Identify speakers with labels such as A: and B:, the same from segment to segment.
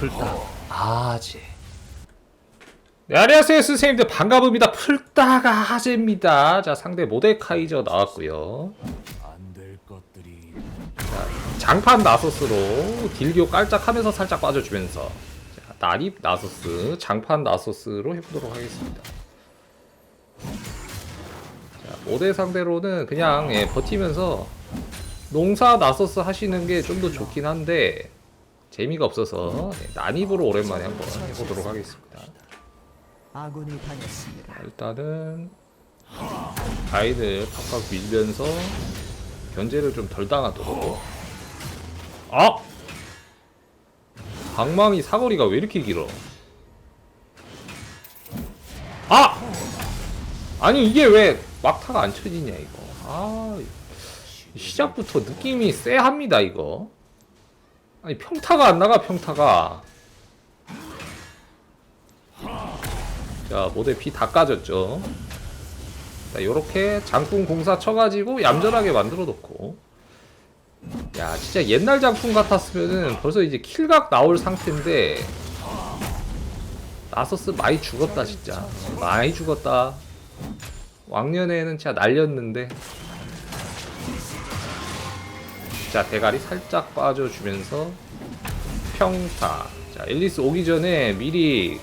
A: 풀딱 아재. 네 안녕하세요 선생님들. 반갑습니다. 풀딱 아재입니다. 자 상대 모데카이저 나왔고요.
B: 안될 것들이.
A: 장판 나소스로 딜교 깔짝하면서 살짝 빠져주면서. 자, 나립 나소스 장판 나소스로 해보도록 하겠습니다. 자, 모델 상대로는 그냥 예, 버티면서 농사 나소스 하시는 게 좀 더 좋긴 한데 재미가 없어서 예, 난입으로 오랜만에 한번 해보도록 하겠습니다
C: 아군이 당했습니다.
A: 자, 일단은 아이들 팍팍 밀면서 견제를 좀 덜 당하도록 아! 방망이 사거리가 왜 이렇게 길어 아! 아니 이게 왜 막타가 안 쳐지냐 이거 아 시작부터 느낌이 쎄합니다 이거 아니 평타가 안 나가 평타가. 자 모델 피다 까졌죠. 자 요렇게 장풍 공사 쳐가지고 얌전하게 만들어 놓고. 야 진짜 옛날 장풍 같았으면은 벌써 이제 킬각 나올 상태인데 나서스 많이 죽었다 진짜. 많이 죽었다. 왕년에는 진짜 날렸는데 자 대가리 살짝 빠져주면서 평타. 자 앨리스 오기 전에 미리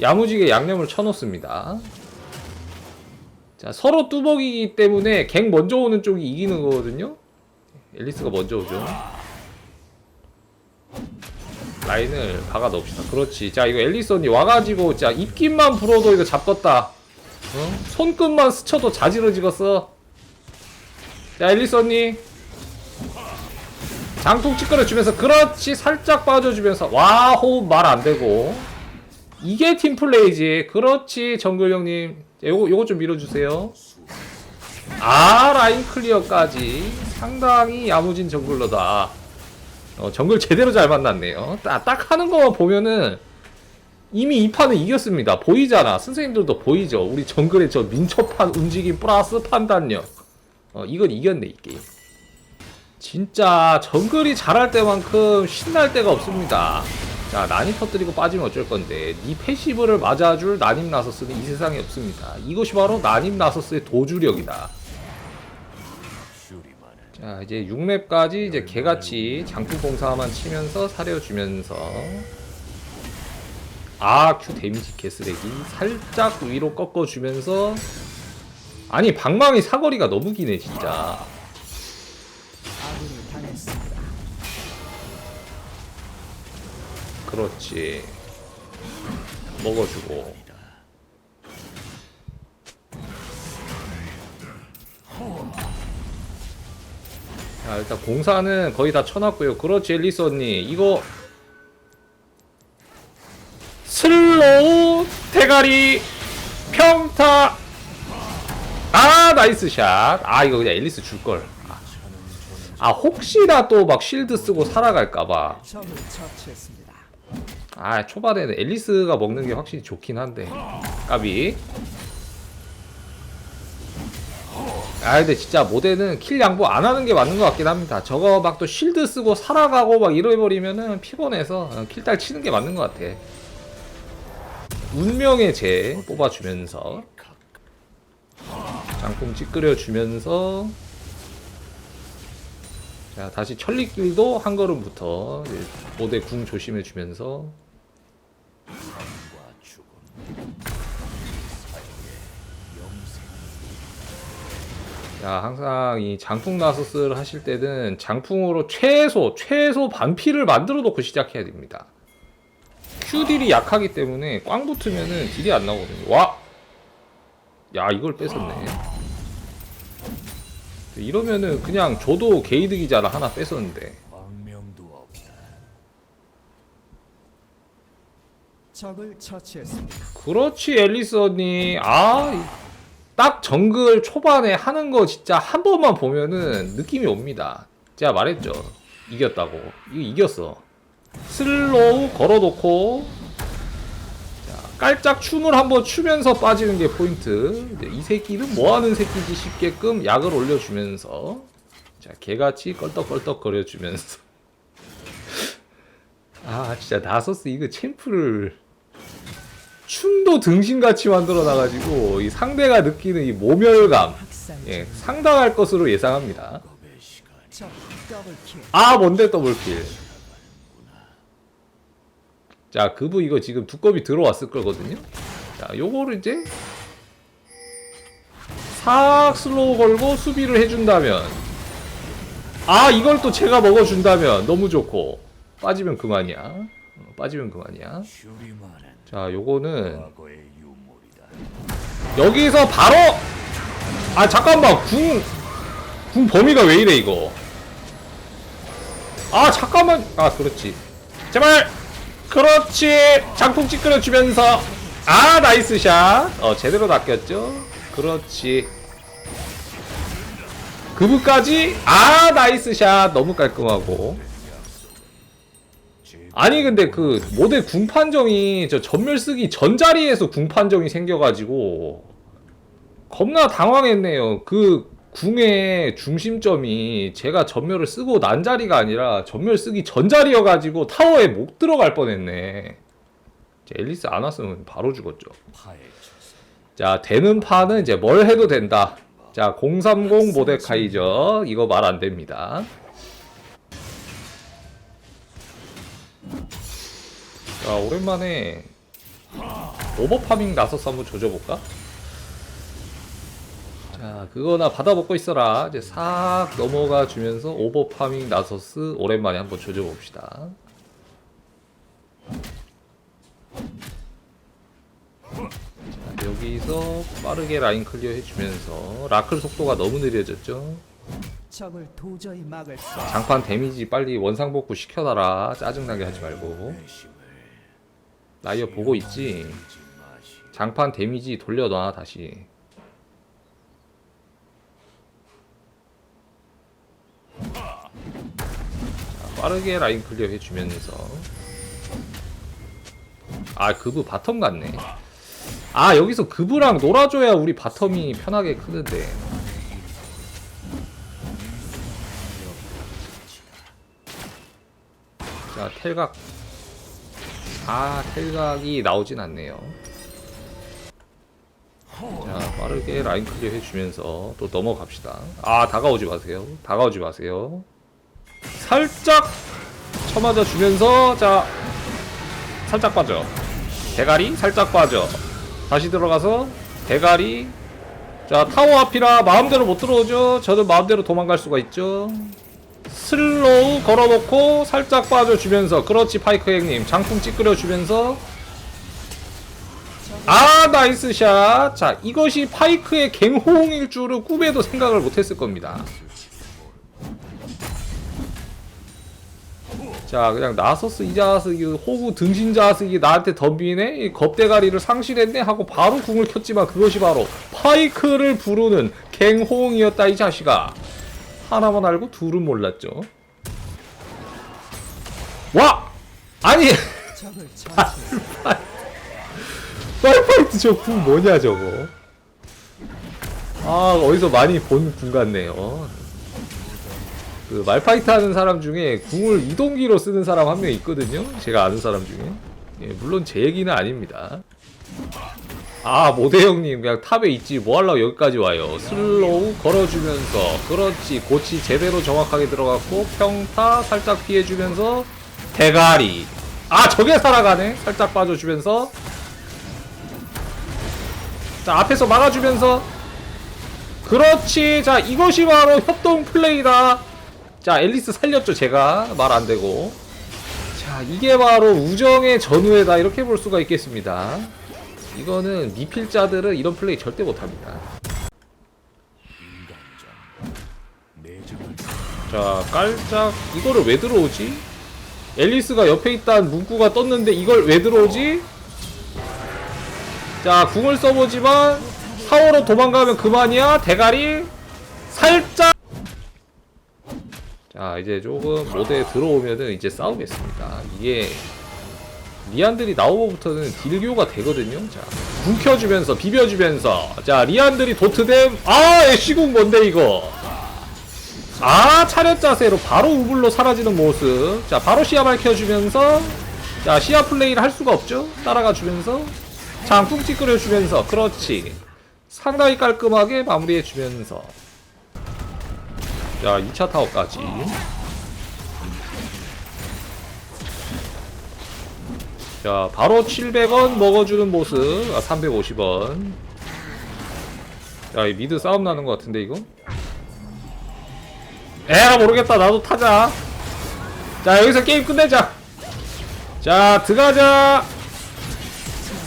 A: 야무지게 양념을 쳐놓습니다. 자 서로 뚜벅이기 때문에 갱 먼저 오는 쪽이 이기는 거거든요. 앨리스가 먼저 오죠. 라인을 박아 넣읍시다. 그렇지. 자 이거 앨리스 언니 와가지고 자 입김만 불어도 이거 잡겠다. 어? 손끝만 스쳐도 자지러지겠어. 자 앨리스 언니 장통 찌끄러 주면서 그렇지 살짝 빠져주면서 와 호흡 말 안되고. 이게 팀플레이지. 그렇지 정글 형님. 자, 요거 요거 좀 밀어주세요. 아 라인 클리어까지. 상당히 야무진 정글러다. 어, 정글 제대로 잘 만났네요. 딱, 딱 하는 거만 보면은 이미 이 판은 이겼습니다. 보이잖아. 선생님들도 보이죠. 우리 정글의 저 민첩한 움직임 플러스 판단력. 어, 이건 이겼네 이 게임 진짜 정글이 잘할 때만큼 신날 때가 없습니다. 자 난입 터뜨리고 빠지면 어쩔 건데 니 패시브를 맞아줄 난입 나서스는 이 세상에 없습니다. 이것이 바로 난입 나서스의 도주력이다. 자 이제 6렙까지 이제 개같이 장풍 공사만 치면서 사려주면서 아 큐 데미지 개쓰레기 살짝 위로 꺾어주면서 아니 방망이 사거리가 너무 기네 진짜 그렇지. 먹어주고. 자 일단 공사는 거의 다 쳐놨고요. 그렇지 앨리스 언니. 이거 슬로우 대가리 평타. 아 나이스 샷아 이거 그냥 앨리스 줄걸. 아, 아 혹시나 또 막 쉴드 쓰고 살아갈까봐. 아 초반에는 앨리스가 먹는 게 확실히 좋긴 한데. 까비. 아 근데 진짜 모델은 킬 양보 안 하는 게 맞는 것 같긴 합니다. 저거 막 또 쉴드 쓰고 살아가고 막 이래버리면은 피곤해서 어, 킬딸 치는 게 맞는 것 같아. 운명의 재 뽑아주면서. 장풍 찌끄려주면서 자 다시 천리길도 한 걸음부터 모델 궁
B: 사형의 영생
A: 자, 항상 이 장풍 나서스를 하실 때는 장풍으로 최소, 최소 반피를 만들어 놓고 시작해야 됩니다. Q딜이 약하기 때문에 꽝 붙으면은 딜이 안 나오거든요. 와! 야, 이걸 뺏었네. 이러면은 그냥 저도 게이득이잖아. 하나 뺏었는데.
B: 광명도 없다
C: 적을 처치했습니다.
A: 그렇지, 앨리스 언니. 아, 이- 딱 정글 초반에 하는 거 진짜 한 번만 보면은 느낌이 옵니다. 제가 말했죠. 이겼다고. 이거 이겼어. 슬로우 걸어놓고, 자, 깔짝 춤을 한번 추면서 빠지는 게 포인트. 이 새끼는 뭐 하는 새끼지 싶게끔 약을 올려주면서, 자, 개같이 껄떡껄떡 거려주면서. 아, 아 진짜 나서스 이거 챔프를 춤도 등신같이 만들어 놔가지고 이 상대가 느끼는 이 모멸감 예, 상당할 것으로 예상합니다. 아 뭔데 더블킬 자 그부 이거 지금 두꺼비 들어왔을 거거든요. 자 요거를 이제 싹 슬로우 걸고 수비를 해준다면 아 이걸 또 제가 먹어준다면 너무 좋고. 빠지면 그만이야. 어, 빠지면 그만이야. 자 요거는. 여기서 바로 아 잠깐만. 궁, 궁 범위가 왜 이래 이거? 아 잠깐만. 아 그렇지. 제발 그렇지. 장풍 찌끄려 주면서. 아 나이스 샷어 제대로 낚였죠? 그렇지. 그부까지? 아 나이스 샷. 너무 깔끔하고. 아니 근데 그 모델 궁 판정이 저 전멸 쓰기 전 자리에서 궁 판정이 생겨가지고 겁나 당황했네요. 그 궁의 중심점이 제가 전멸을 쓰고 난 자리가 아니라 전멸 쓰기 전 자리여가지고 타워에 못 들어갈 뻔했네. 앨리스 안 왔으면 바로 죽었죠. 자 되는 판은 이제 뭘 해도 된다. 자 030 모데카이저 이거 말 안 됩니다. 자 오랜만에 오버파밍 나서서 한번 조져볼까? 자 그거나 받아 먹고 있어라. 이제 싹 넘어가 주면서 오버파밍 나서스 오랜만에 한번 조져봅시다. 자, 여기서 빠르게 라인 클리어 해주면서 라클 속도가 너무 느려졌죠?
C: 적을 도저히 막을 수.
A: 장판 데미지 빨리 원상복구 시켜놔라. 짜증나게 하지 말고. 라이어 보고 있지. 장판 데미지 돌려놔 다시 빠르게 라인 클리어 해주면서. 아 그브 바텀 같네. 아 여기서 그브랑 놀아줘야 우리 바텀이 편하게 크는데. 자 텔각. 아 텔각이 나오진 않네요. 자 빠르게 라인 클리어 해주면서 또 넘어갑시다. 아 다가오지 마세요. 다가오지 마세요 살짝 쳐맞아 주면서 자 살짝 빠져. 대가리 살짝 빠져. 다시 들어가서 대가리. 자 타워 앞이라 마음대로 못 들어오죠. 저는 마음대로 도망갈 수가 있죠. 슬로우 걸어놓고 살짝 빠져주면서 그렇지 파이크 형님. 장풍 찌끄려주면서. 아 나이스 샷. 자 이것이 파이크의 갱호응일 줄은 꿈에도 생각을 못했을 겁니다. 자 그냥 나서스 이 자식이 호구 등신 자식이 나한테 덤비네? 이 겁대가리를 상실했네? 하고 바로 궁을 켰지만 그것이 바로 파이크를 부르는 갱호응이었다 이 자식아. 하나만 알고 둘은 몰랐죠. 와! 아니. 파이파이트 저궁 뭐냐 저거? 아 어디서 많이 본 궁 같네요 그 말파이트 하는 사람 중에 궁을 이동기로 쓰는 사람 한 명 있거든요. 제가 아는 사람 중에. 예, 물론 제 얘기는 아닙니다. 아 모대 형님 그냥 탑에 있지. 뭐 하려고 여기까지 와요? 슬로우 걸어주면서. 그렇지. 고치 제대로 정확하게 들어갔고 평타 살짝 피해주면서 대가리. 아 저게 살아가네? 살짝 빠져주면서. 자 앞에서 막아주면서. 그렇지. 자 이것이 바로 협동 플레이다 자 앨리스 살렸죠 제가. 말 안되고. 자 이게 바로 우정의 전우회다 이렇게 볼 수가 있겠습니다. 이거는 미필자들은 이런 플레이 절대 못합니다. 자 깔짝. 이거를 왜 들어오지? 앨리스가 옆에 있다는 문구가 떴는데 이걸 왜 들어오지? 자 궁을 써보지만 타워로 도망가면 그만이야 대가리. 살짝 자 이제 조금 모드에 들어오면은 이제 싸우겠습니다. 이게 리안들이 나오고부터는 딜교가 되거든요. 자궁 켜주면서 비벼주면서. 자 리안들이 도트댐. 아 애쉬궁 뭔데 이거? 아 차렷 자세로 바로 우블로 사라지는 모습. 자 바로 시야 밝혀주면서. 자 시야 플레이를 할 수가 없죠? 따라가 주면서. 장풍 찌끄려 주면서. 그렇지. 상당히 깔끔하게 마무리해 주면서 자 2차 타워까지. 자 바로 700원 먹어주는 모습. 아 350원. 야이 미드 싸움 나는 것 같은데 이거? 에라 모르겠다. 나도 타자. 자 여기서 게임 끝내자. 자 들어가자.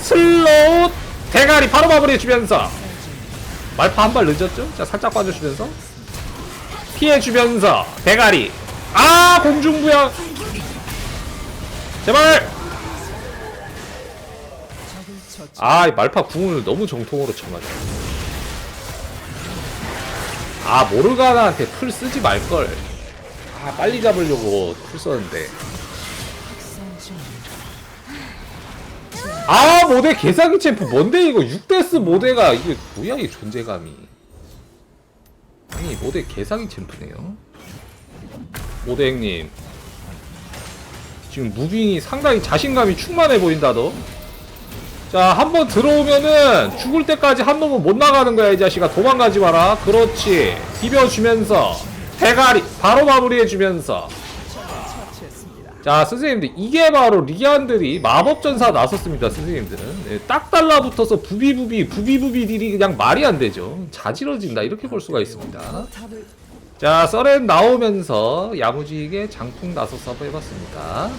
A: 슬로우 대가리 바로 마무리해주면서. 말파 한 발 늦었죠? 자 살짝 빠져주면서 피해주면서 대가리. 아 공중부양. 제발. 아이 말파 궁을 너무 정통으로 쳐맞아 아 모르가나한테 풀 쓰지 말걸. 아 빨리 잡으려고 풀 썼는데. 아 모델 개사기 챔프 뭔데 이거? 6데스 모델가 이게 뭐야 이 존재감이 아니 모델 개사기 챔프네요 모델 형님 지금 무빙이 상당히 자신감이 충만해 보인다 너 자, 한번 들어오면은 죽을 때까지 한 놈은 못 나가는 거야, 이 자식아. 도망가지 마라. 그렇지. 비벼주면서. 대가리. 바로 마무리해주면서. 자, 선생님들. 이게 바로 리안들이 마법전사 나섰습니다, 선생님들은. 네, 딱 달라붙어서 부비부비, 부비부비들이 그냥 말이 안 되죠. 자지러진다. 이렇게 볼 수가 있습니다. 자, 썰엔 나오면서 야무지게 장풍 나서서 해봤습니다.